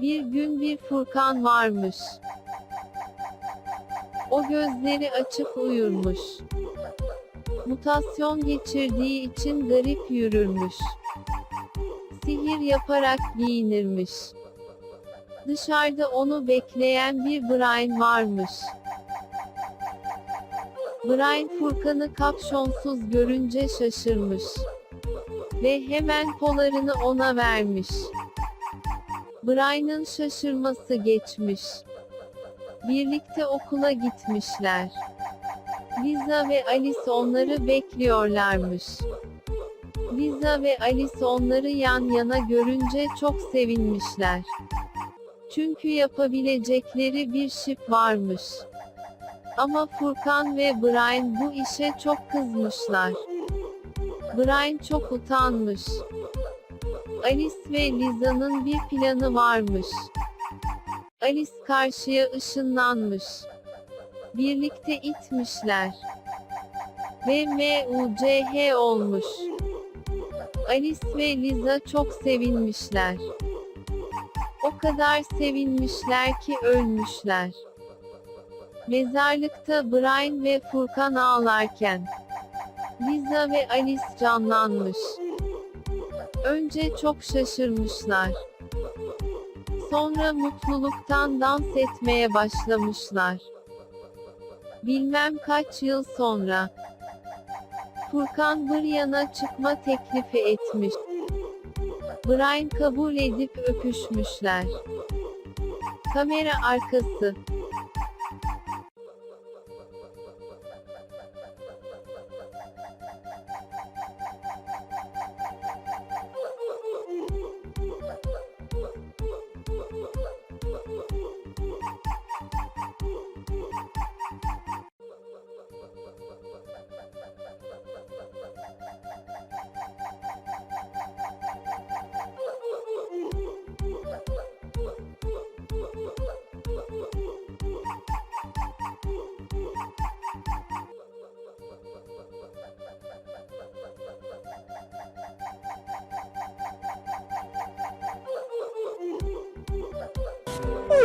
Bir gün bir Furkan varmış. O gözleri açık uyurmuş. Mutasyon geçirdiği için garip yürürmüş. Sihir yaparak giyinirmiş. Dışarıda onu bekleyen bir Brian varmış. Brian Furkan'ı kapşonsuz görünce şaşırmış. Ve hemen polarını ona vermiş. Brian'ın şaşırması geçmiş. Birlikte okula gitmişler. Liza ve Alice onları bekliyorlarmış. Liza ve Alice onları yan yana görünce çok sevinmişler. Çünkü yapabilecekleri bir şip varmış. Ama Furkan ve Brian bu işe çok kızmışlar. Brian çok utanmış. Alice ve Liza'nın bir planı varmış. Alice karşıya ışınlanmış. Birlikte itmişler. Ve MUCH olmuş. Alice ve Liza çok sevinmişler. O kadar sevinmişler ki ölmüşler. Mezarlıkta Brian ve Furkan ağlarken Liza ve Alice canlanmış. Önce çok şaşırmışlar. Sonra mutluluktan dans etmeye başlamışlar. Bilmem kaç yıl sonra Furkan Brian'a çıkma teklifi etmiş. Brian kabul edip öpüşmüşler. Kamera arkası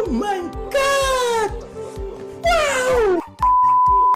mãe